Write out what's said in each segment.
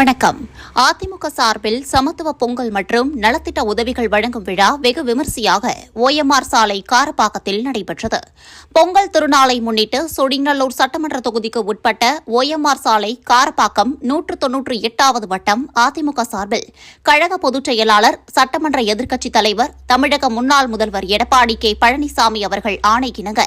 வணக்கம். அதிமுக சார்பில் சமத்துவ பொங்கல் மற்றும் நலத்திட்ட உதவிகள் வழங்கும் விழா வெகு விமரிசையாக ஓஎம்ஆர் சாலை காரப்பாக்கத்தில் நடைபெற்றது. பொங்கல் திருநாளை முன்னிட்டு சொடிநல்லூர் சட்டமன்ற தொகுதிக்கு உட்பட்ட ஓஎம்ஆர் சாலை காரப்பாக்கம் நூற்று தொன்னூற்று எட்டாவது வட்டம் அதிமுக சார்பில் கழக பொதுச் செயலாளர் சட்டமன்ற எதிர்க்கட்சித் தலைவர் தமிழக முன்னாள் முதல்வர் எடப்பாடி கே. பழனிசாமி அவர்கள் ஆணையிணங்க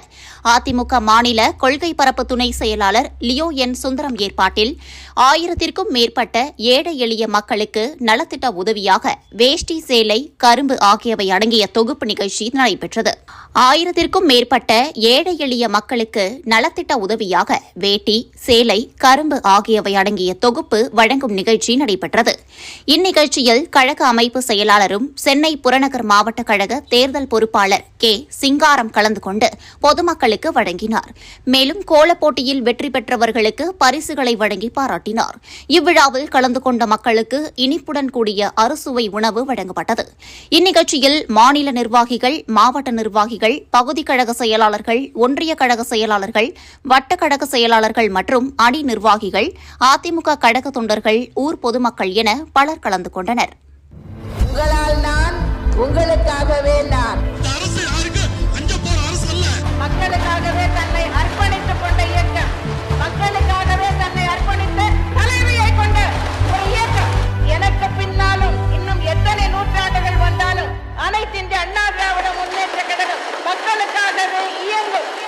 அதிமுக மாநில கொள்கை பரப்பு துணை செயலாளர் லியோ என் சுந்தரம் ஏற்பாட்டில் ஆயிரத்திற்கும் மேற்பட்ட ஏழை எளிய மக்களுக்கு நலத்திட்ட உதவியாக வேஷ்டி சேலை கரும்பு ஆகியவை அடங்கிய தொகுப்பு நிகழ்ச்சி நடைபெற்றது. ஆயிரத்திற்கும் மேற்பட்ட ஏழை எளிய மக்களுக்கு நலத்திட்ட உதவியாக வேட்டி சேலை கரும்பு ஆகியவை அடங்கிய தொகுப்பு வழங்கும் நிகழ்ச்சி நடைபெற்றது. இந்நிகழ்ச்சியில் கழக அமைப்பு செயலாளரும் சென்னை புறநகர் மாவட்ட கழக தேர்தல் பொறுப்பாளர் கே. சிங்காரம் கலந்து கொண்டு பொதுமக்களுக்கு வழங்கினார். மேலும் கோலப் போட்டியில் வெற்றி பெற்றவர்களுக்கு பரிசுகளை வழங்கி பாராட்டினார். இவ்விழாவில் கலந்து கொண்ட மக்களுக்கு இனிப்புடன் கூடிய அறுசுவை உணவு வழங்கப்பட்டது. இந்நிகழ்ச்சியில் மாநில நிர்வாகிகள் மாவட்ட நிர்வாகிகள் பகுதி கழக செயலாளர்கள் ஒன்றிய கழக செயலாளர்கள் வட்ட கழக செயலாளர்கள் மற்றும் அணி நிர்வாகிகள் அதிமுக கழக தொண்டர்கள் ஊர் பொதுமக்கள் என பலர் கலந்து கொண்டனர். உங்களால் நான் உங்களுக்காகவே மக்களுக்காகவே இயங்கும்.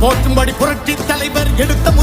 போற்றும்படி புரட்சி தலைவர் எடுத்த முதல்